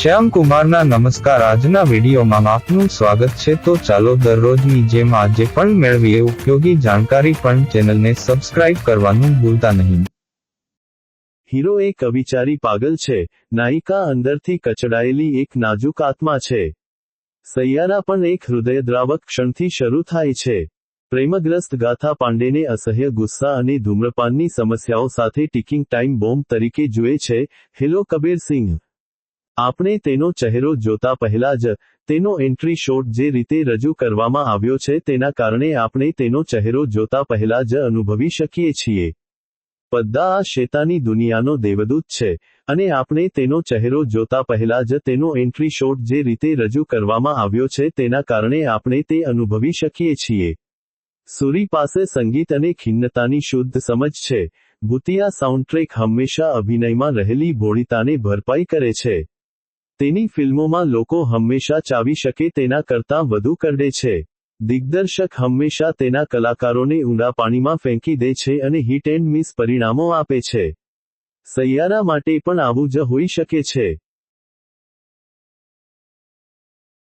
શ્યામ કુમારના નમસ્કાર. આજના વિડીયોમાં આપનું સ્વાગત છે. તો ચાલો દરરોજની જેમ આજે પણ મેળવીએ ઉપયોગી જાણકારી પણ ચેનલને સબસ્ક્રાઇબ કરવાનું ભૂલતા નહીં. હીરો એક અવિચારી પાગલ છે. નાયિકા અંદરથી કચડાયેલી એક નાજુક આત્મા છે. સૈયારા પણ એક હૃદયદ્રાવક ક્ષણથી શરૂ થાય છે. પ્રેમગ્રસ્ત ગાથા પાંડેને અસહ્ય ગુસ્સા અને ધૂમ્રપાનની સમસ્યાઓ સાથે ટિકિંગ ટાઈમ બોમ્બ તરીકે જુએ છે. હેલો કબીર સિંહ. આપણે તેનો ચહેરો જોતા પહેલા જ, તેનો એન્ટ્રી શોટ જે રીતે રજૂ કરવામાં આવ્યો છે તેના કારણે આપણે તેનો ચહેરો જોતા પહેલા જ અનુભવી શકીએ છીએ. પદ્દા આ શેતાની દુનિયાનો દેવદૂત છે, અને આપણે તેનો ચહેરો જોતા પહેલા જ તેનો એન્ટ્રી શોટ જે રીતે રજૂ કરવામાં આવ્યો છે તેના કારણે આપણે તે અનુભવી શકીએ છીએ. સુરી પાસે સંગીત અને ખિન્નતાની શુદ્ધ સમજ છે, ભૂતિયા સાઉન્ડટ્રેક હંમેશા અભિનયમાં રહેલી ભોળીતાને ભરપાઈ કરે છે. તેની ફિલ્મોમાં લોકો હંમેશા ચાવી શકે તેના કરતાં વધુ કરડે છે. દિગ્દર્શક હંમેશા તેના કલાકારોને ઊંડા પાણીમાં ફેંકી દે છે અને હિટ એન્ડ મિસ પરિણામો આપે છે. સૈયારા માટે પણ આવું જ હોઈ શકે છે.